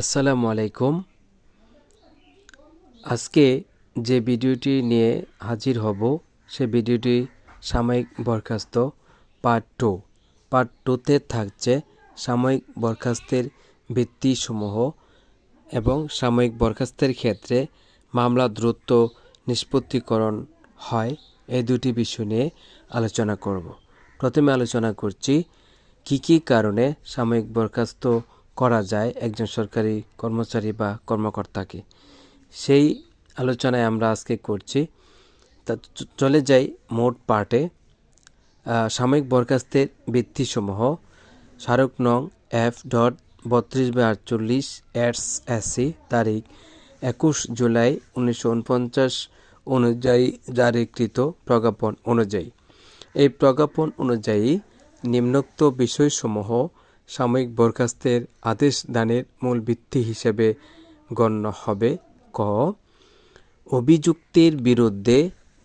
আসসালামু আলাইকুম। আজকে যে ভিডিওটি নিয়ে হাজির হব, সে ভিডিওটি সাময়িক বরখাস্ত পার্ট টু। পার্ট টুতে থাকছে সাময়িক বরখাস্তের ভিত্তিসমূহ এবং সাময়িক বরখাস্তের ক্ষেত্রে মামলা দ্রুত নিষ্পত্তিকরণ হয়। এই দুটি বিষয় নিয়ে আলোচনা করব। প্রথমে আলোচনা করছি, কি কি কারণে সাময়িক বরখাস্ত করা যায় একজন সরকারি কর্মচারী বা কর্মকর্তাকে। সেই আলোচনায় আমরা আজকে করছি। তা চলে যাই মোট পার্টে। সাময়িক বরখাস্তের ভিত্তিসমূহ। স্মারক নং এফ ডট বত্রিশ বাই আটচল্লিশ এস এসি তারিখ একুশ জুলাই উনিশশো উনপঞ্চাশ অনুযায়ী জারিকৃত প্রজ্ঞাপন অনুযায়ী। এই প্রজ্ঞাপন অনুযায়ী নিম্নোক্ত বিষয়সমূহ সাময়িক বরখাস্তের আদেশ দানের মূল ভিত্তি হিসেবে গণ্য হবে। ক, অভিযুক্তের বিরুদ্ধে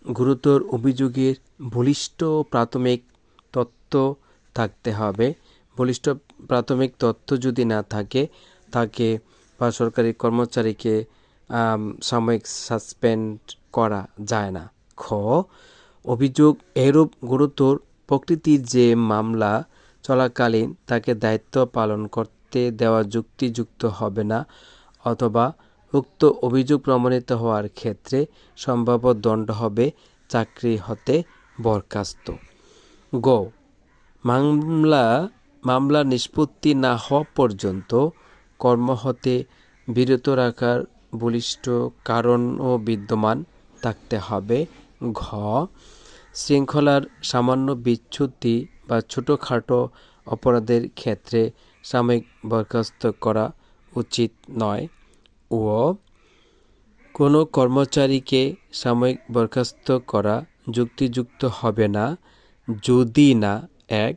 গুরুতর অভিযোগের বলিষ্ঠ প্রাথমিক তথ্য থাকতে হবে। বলিষ্ঠ প্রাথমিক তথ্য যদি না থাকে, তাকে বা সরকারি কর্মচারীকে সাময়িক সাসপেন্ড করা যায় না। খ, অভিযোগ এরূপ গুরুতর প্রকৃতির যে মামলা চলাকালীন তাকে দায়িত্ব পালন করতে দেওয়া যুক্তিযুক্ত হবে না অথবা উক্ত অভিযোগ প্রমাণিত হওয়ার ক্ষেত্রে সম্ভাব্য দণ্ড হবে চাকরি হতে বরখাস্ত। গ, মামলা মামলা নিষ্পত্তি না হওয়া পর্যন্ত কর্ম হতে বিরত রাখার বলিষ্ঠ কারণও বিদ্যমান থাকতে হবে। ঘ, শৃঙ্খলার সামান্য বিচ্যুতি বা ছোটোখাটো অপরাধের ক্ষেত্রে সাময়িক বরখাস্ত করা উচিত নয়। ও, কোনো কর্মচারীকে সাময়িক বরখাস্ত করা যুক্তিযুক্ত হবে না। যদি না, এক,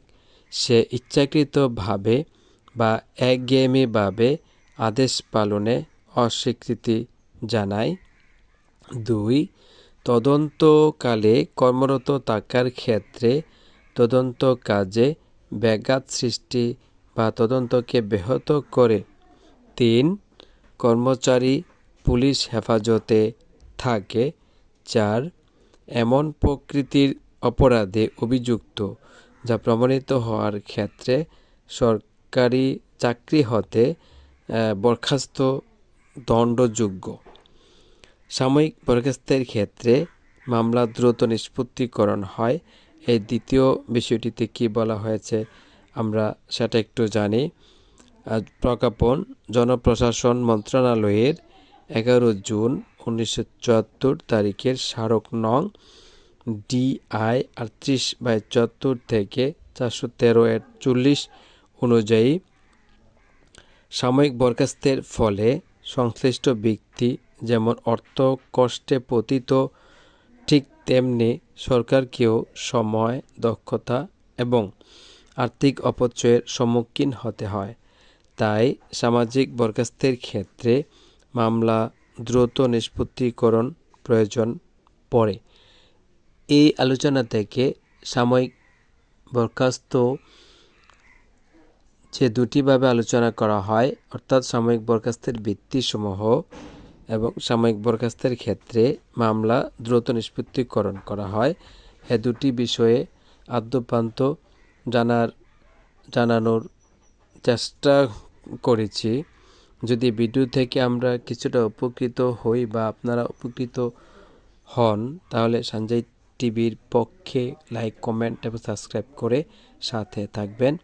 সে ইচ্ছাকৃতভাবে বা একঘেয়েমিভাবে আদেশ পালনে অস্বীকৃতি জানায়। দুই, তদন্তকালে কর্মরত থাকার ক্ষেত্রে তদন্ত কাজে ব্যাঘাত সৃষ্টি বা তদন্তকে ব্যাহত করে। তিন, কর্মচারী পুলিশ হেফাজতে থাকে। চার, এমন প্রকৃতির অপরাধে অভিযুক্ত যা প্রমাণিত হওয়ার ক্ষেত্রে সরকারি চাকরি হতে বরখাস্ত দণ্ডযোগ্য। সাময়িক বরখাস্তের ক্ষেত্রে মামলা দ্রুত নিষ্পত্তিকরণ হয় এই দ্বিতীয় বিষয়টিতে কি বলা হয়েছে, আমরা সেটা একটু জানি। প্রজ্ঞাপন জনপ্রশাসন মন্ত্রণালয়ের এগারো জুন উনিশশো চুয়াত্তর তারিখের স্মারক নং ডিআই আটত্রিশ বাই চুয়াত্তর থেকে চারশো তেরো এর চল্লিশ অনুযায়ী সাময়িক বরখাস্তের ফলে সংশ্লিষ্ট ব্যক্তি, যেমন অর্থ, কষ্টে পতিত তেমনি সরকারকেও সময়, দক্ষতা এবং আর্থিক অপচয়ের সম্মুখীন হতে হয়। তাই সামাজিক বরখাস্তের ক্ষেত্রে মামলা দ্রুত নিষ্পত্তিকরণ প্রয়োজন পড়ে। এই আলোচনা থেকে সাময়িক বরখাস্ত যে দুটিভাবে আলোচনা করা হয়, অর্থাৎ সাময়িক বরখাস্তের ভিত্তিসমূহ এবং সাময়িক বরখাস্তের ক্ষেত্রে মামলা দ্রুত নিষ্পত্তিকরণ করা হয়। এ দুটি বিষয়ে আদ্যপান্ত জানার, জানানোর চেষ্টা করেছি। যদি ভিডিও থেকে আমরা কিছুটা উপকৃত হই বা আপনারা উপকৃত হন, তাহলে সঞ্জয় টিভির পক্ষে লাইক, কমেন্ট এবং সাবস্ক্রাইব করে সাথে থাকবেন।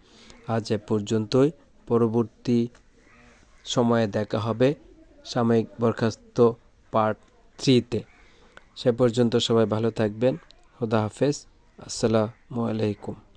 আজ এ পর্যন্তই। পরবর্তী সময়ে দেখা হবে। সাময়িক বরখাস্ত পার্ট থ্রিতে সে পর্যন্ত সবাই ভালো থাকবেন। হুদা হাফেজ। আসসালামু আলাইকুম।